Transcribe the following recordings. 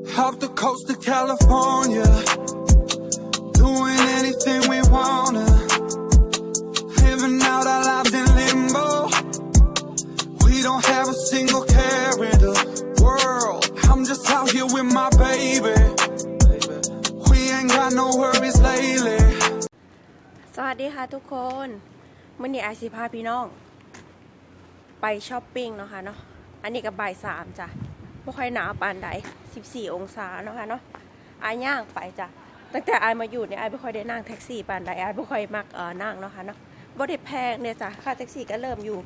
Off the coast of California, doing anything we wanna. Living out our lives in limbo. We don't have a single care in the world. I'm just out here with my baby. We ain't got no worries lately. สวัสดีค่ะทุกคนมื่อนี้ไอซีพาพี่น้อง ไปช้อปปิ้งเนาะค่ะเนาะ อันนี้กับบ่ายสามจ้ะ ไม่ค่อยหนาวปานใด14 องศาเนาะค่ะเนาะอายย่างไปจ้ะตั้งแต่อายมาอยู่เนี่ยอายไม่ค่อยได้นั่งแท็กซี่ปานใดอายไม่ค่อยมักเออนั่งเนาะค่ะเนาะบ่ได้แพงเนี่ยจ้ะค่าแท็กซี่ก็เริ่มอยู่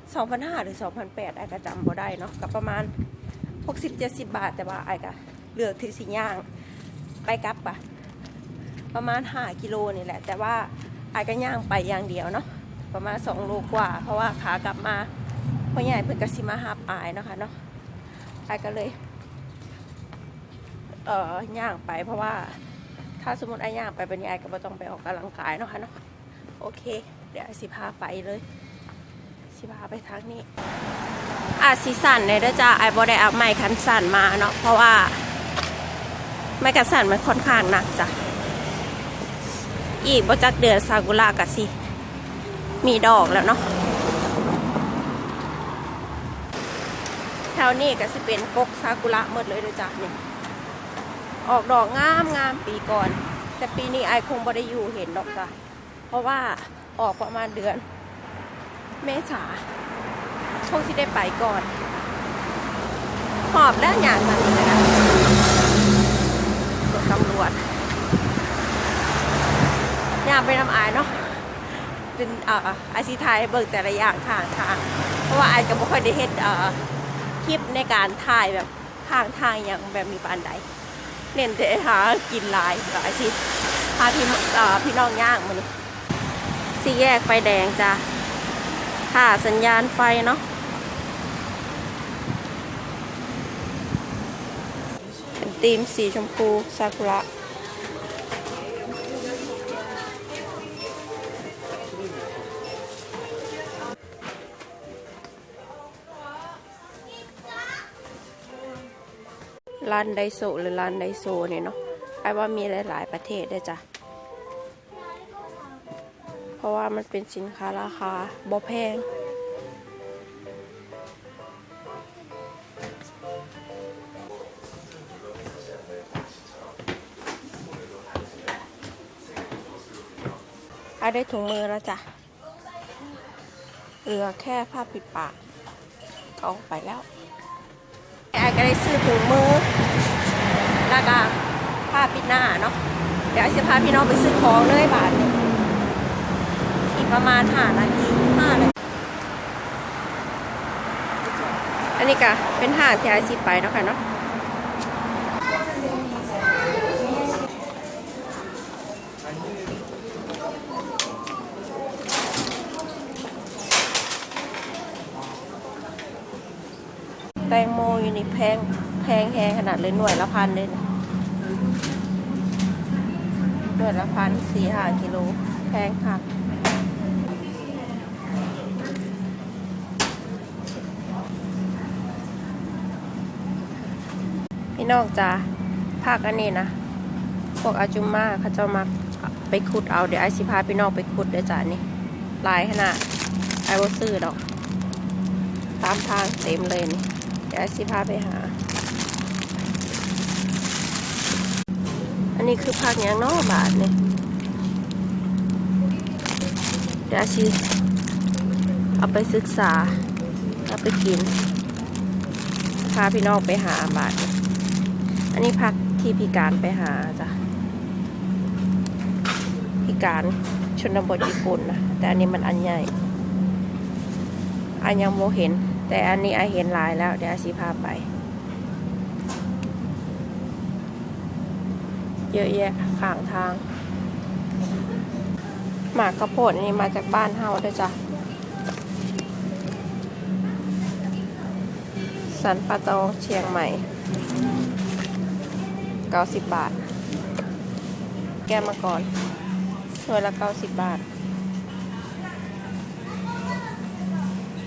2,500หรือ2,800อายก็จำบ่ได้เนาะกับประมาณ 60-70 บาทแต่ว่าอายก็เลือกที่สิย่างไปกลับปะประมาณ5กิโลนี่แหละ แต่ว่าอายก็ย่างไปอย่างเดียวเนาะประมาณ2โลกว่า เพราะว่าขากลับมาพ่อใหญ่เพิ่นกสิมาหาอายเนาะค่ะเนาะ ไอก็เลย เอ่อย่างไปเพราะว่า ถ้าสมมติไอย่างไปเป็นยายก็บ่ต้องไปออกกำลังกายเนาะค่ะเนาะโอเค เดี๋ยวสิพาไปเลย สิพาไปทางนี้อาสิสั่นเนี่ยด้จ้าไอบ่ได้เอาไม้คันสันมาเนาะเพราะว่าไม้คันสันมันค่อนข้างหนักจ้ะอีกบ่จักเดือนซากุระกะสิ มีดอกแล้วเนาะ ถวนี้ก็สิเป็นกกซากุระหมดเลยเด้วยจ้ะนี่ออกดอกงามงามปีก่อน แต่ปีนี้ไอคงบ่ได้อยู่เห็นดอกจ้ะเพราะว่าออกประมาณเดือน เมษาคงสิได้ไปก่อน หอบแล้วอย่างมันนี่นะรถตำรวจยามไปทำอายเนาะเป็นอ่อไอซีไทยเบิกแต่ละอย่างทางทาง เพราะว่าไอายก็บ่ค่อยได้เฮ็ดเอ่อ ลิปในการถ่ายแบบทางทางอย่างแบบมีปานใดเน้นแต่หากินลายหลายสิพาพี่พี่น้องย่างมานี่สี่แยกไฟแดงจ้ะค่ะสัญญาณไฟเนาะเป็นธีมสีชมพูซากุระ ร้านไดโซหรือร้านไดโซเนี่ยเนาะไอ้ว่ามีหลาย ๆ ประเทศด้วยจ้ะ เพราะว่ามันเป็นสินค้าราคาบ่แพงไอ้ได้ถุงมือแล้วจ้ะ เหลือแค่ผ้าปิดปากเอาไปแล้วไอ้ก็ได้ซื้อถุงมือ แล้วก็ผ้าปิดหน้าเนาะเดี๋ยวไอ้จะพาพี่น้องไปซื้อของเลยบาทอีกประมาณห้านาทีห้านาทีอันนี้ก็เป็นห้างที่ไอ้สิไปเนาะค่ะเนาะแตงโมอยู่นี่แพง พงแฮงขนาดเลยหน่วยละพันเลยนะหน่วยละพันสี่ห้ากิโลแพงค่ะพี่น้องจ้าภาคอันนี้นะ พวกอาจุมมาเขาจ้ามาไปขุดเอาเดี๋ยวไอซิพาพี่น้องไปขุดเดี๋ยวจ้านี่ลายขนาดไอว่าซื้อดอก ตามทางเต็มเลยนี่เดี๋ยวสิพาไปหา อั นี้คือผักย่างเนอกบาทเนี่ยเดี๋ยวสิเอาไปศึกษา เอาไปกิน พาพี่น้องไปหาบาท อันนี้พักที่พิการไปหาจ้ะพิการชนบทญี่ปุ่นนะแต่อันนี้มันอันใหญ่ อันยังโมเห็น แต่อันนี้ไอเห็นหลายแล้ว เดี๋ยวอาสิพาไป เยอะแยะข้างทาง หมากข้าวโพดนี่มาจากบ้านเฮาด้วยจ้ะสันปะตองเชียงใหม่ 90 บาท แก้มาก่อนหน่วยละ 90 บาท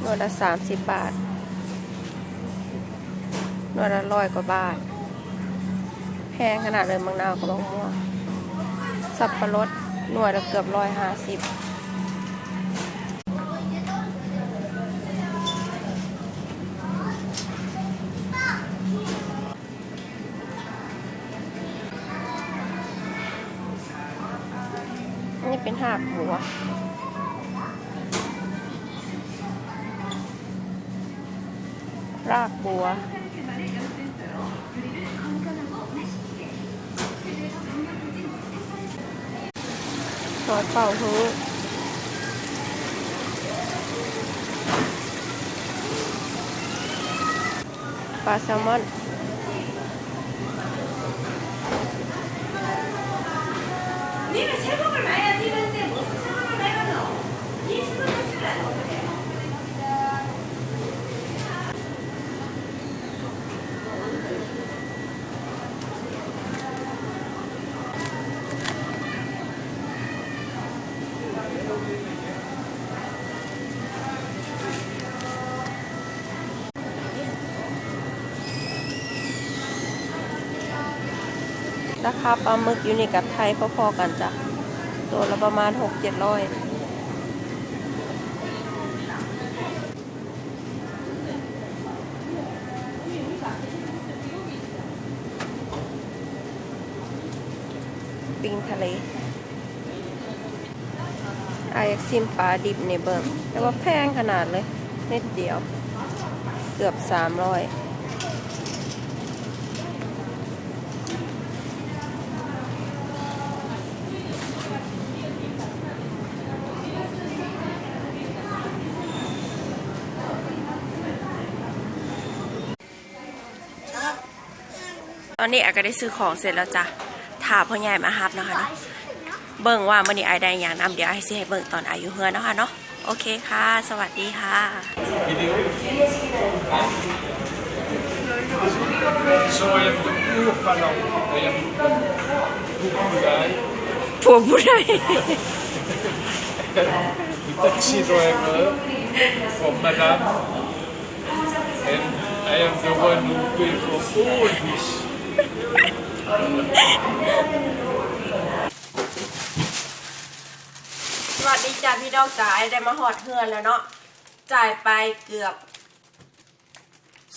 หน่วยละสามสิบบาทหน่วยละร้อยกว่าบาท งขนาดเลยมังนาวกับมะม่วงสับปะรดหน่วยละเกือบร้อยห้าสิบนี่เป็นหากบัวรากบัว อดเป่าหูปลาแซลมอนนี่เป็นเชฟก็เน ราคาปลาหมึกอยู่นี่กับไทยพอๆกันจ้ะ ตัวละประมาณหกเจ็ดร้อยปิงทะเลอายากซิมปลาดิบในเบิร์แต่ว่าแพงขนาดเลยนิดเดียว เกือบสามร้อย ตอนนี้อาก็ได้ซื้อของเสร็จแล้วจ้ะถาพ่อใหญ่มาฮับนะคะเนาะ เบิ่งว่ามื่อนี้ไอายได้อย่างนำเดี๋ยวไอายสิให้เบิ่งตอนอายุเฮือนนะคะเนาะ โอเคค่ะ สวัสดีค่ะ Så er det urfallon er populær. ผัวผู้ใด Taxi driver from Madame. And I am the one who pay for all this. สวัสดีจ้าพี่ดอกจ๋าไอายได้มาหอดเฮือนแล้วเนาะ จ่ายไปเกือบ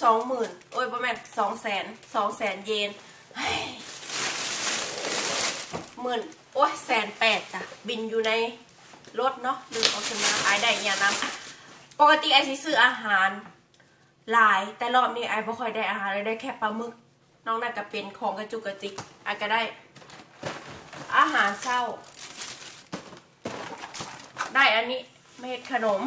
สองหมื่นโอ้ยประมาณสองแสนสองแสนเยนเฮ้ยหมื่นโอ้ยแสนแปดจ้ะ บินอยู่ในรถเนาะลืมเอาขึ้นมาไอได้อย่างนั้นปกติไอซิซื้ออาหารหลายแต่รอบนี้ไอ้บ่ค่อยได้อาหารเลยได้แค่ปลาหมึก น้องน่าจะเป็นของกระจุกกระจิกไอ้ก็ได้ อาหารเศร้า ได้อันนี้เม็ดขนม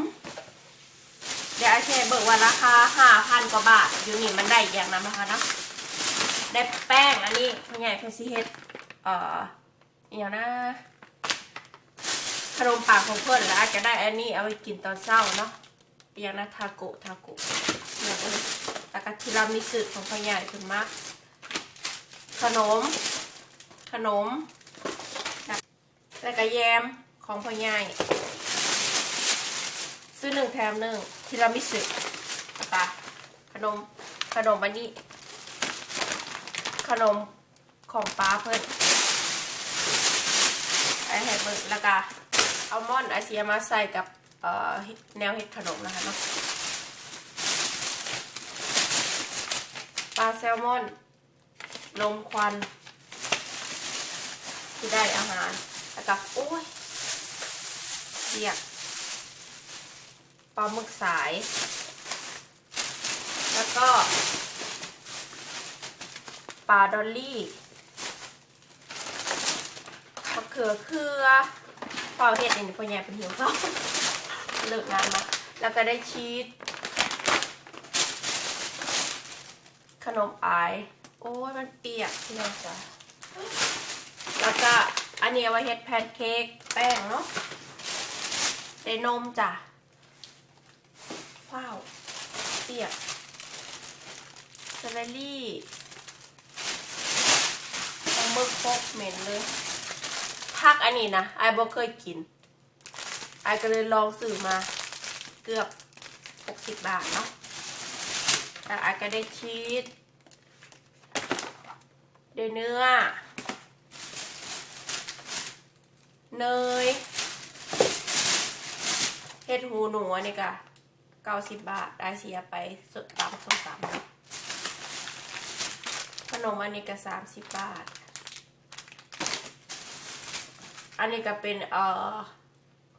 เดี๋ยวไอเชเบิกว่าราคาห้าพันกว่าบาท อยู่นี่มันได้อย่างนั้นนะคะเนาะได้แป้งอันนี้พ่อใหญ่เพื่อซีเฮ็ดเอ่ออหย่างนะขนมปากของเพื่อนแล้วอาจจะได้อันนี้เอาไปกินตอนเช้าเนาะอย่างนะทาโกะทาโกะเนี่ยเออแล้วก็ทีรามิสุของพ่อใหญ่คุณมาก ขนม ขนมแล้วก็แยมของพ่อใหญ่ซื้อหนึ่งแถมหนึ่งทีรามิสุแล้วก็ขนมขนมอันนี้ ขนมของป้าเพื่อนไอแฮเบิร์แล้วก็อัลมอนด์ไอเซียมาใส่กับแนวเห็ดขนมนะคะเนาะปลาแซลมอน นมควัน ที่ได้อาหารแล้วก็โอ้ยเรียกปลาหมึกสาย แล้วก็ปลาดอลลี่มะเขือเครือเปล่าเห็ดนี่พ่อใหญ่เป็นหิวข้าวเลิกงานมา แล้วก็ได้ชีสขนมอายโอ้ยมันเปียกพี่น้องจ้ะแล้วก็อันนี้เอาไว้เฮ็ดแพนเค้กแป้งเนาะได้นมจ้ะว้าว เปียกสตรอเบอรี่ปลาหมึกโคกเหม็นเลยพักอันนี้นะไอ้บ่เคยกินไอ้ก็เลยลองซื้อมาเกือบ 60 บาทเนาะแต่ไอ้ก็ได้ชีส ได้ได้เนื้อ เนยเห็ดหูหนูอันนี้กะเก้าสิบบาทได้เสียไปสุดตามส้มตาะขนมอันนี้ก็สามสิบบาท อันนี้ก็เป็นเอ่อ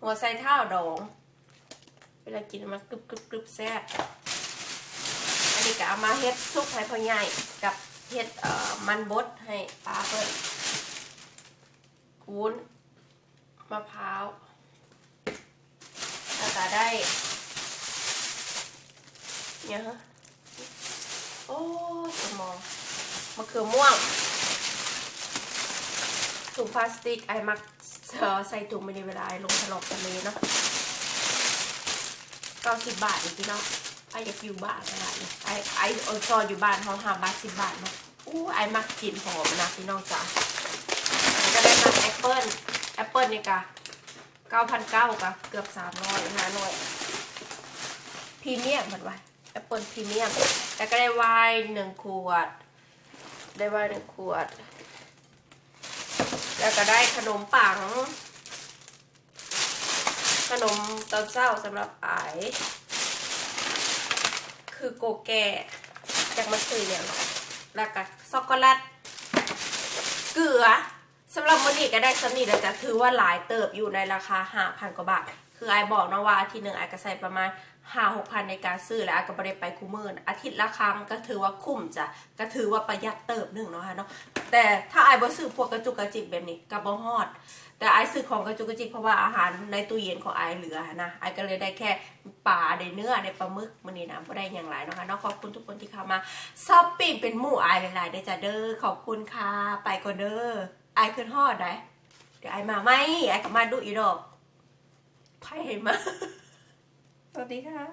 หัวไส้เท้าดอง เวลากินมันกรึบกรึบกรึบแซ่บอันนี้ก็เอามาเฮ็ดซุปให้พ่อใหญ่ เฮ็ดมันบดให้ป้าเพิ่นวุ้นมะพร้าวแล้วก็ได้เนี่ยฮะโอ้สมองมะเขือม่วงถุงพลาสติกไอ้มักใส่ถุงไปในเวลาลงถลอกทะเลเนาะเก้าสิบบาทอีกพี่เนาะ ไอ้อยากอยู่บ้านนาดนี้ไอ้ไอ้เออซอยอยู่บ้านเขาหาบาทสิบบาทเนาะอู้ไอ้มักกินหอมนะพี่น้องจ๋าแล้วก็ได้มาแอปเปิ้ลแอปเปิ้ลนี่กะเก้าพันเก้ากะเกือบสามร้อยห้าร้อยพรีเมียมเหมือนว่าแอปเปิ้ลพรีเมียมแล้วก็ได้ไวน์หนึ่งขวด ได้ไวน์หนึ่งขวด แล้วก็ได้ขนมปัง ขนมตอนเช้าสำหรับไอ คือโกแก่จากมันซื้อเนี่ยแล้วก็ช็อกโกแลตเกลือสำหรับวันนี้ก็ได้สำนีแล้วจะถือว่าหลายเติบอยู่ในราคาห้าพันกว่าบาท คือไอบอกนะว่าอาทิตย์หนึ่งไอก็ใส่ประมาณห้าหกพันในการซื้อแล้วไอก็ไม่ไปคู่มือนอาทิตย์ละครั้งก็ถือว่าคุ้มจ้ะก็ถือว่าประหยัดเติบหนึ่งเนาะคะเนาะแต่ถ้าไอบ่ซื้อพวกกระจุกกระจิกแบบนี้ก็บ่ฮอด แต่ไอซื้อของกระจุกกระจิกเพราะว่าอาหารในตู้เย็นของไอเหลือนะไอก็เลยได้แค่ปลาได้เนื้อได้ปลาหมึกมื้อนี้นะบ่ได้อย่างไรเนาะคะเนาะขอบคุณทุกคนที่เข้ามาช้อปปิ้งเป็นหมู่ไอหลายๆได้จ้ะเด้อขอบคุณค่ะไปก่อนเด้อไอขึ้นฮอดได้เดี๋ยวไอมาไหมไอกลับมาดูอีดอก ไพ่ให้มา สวัสดีค่ะ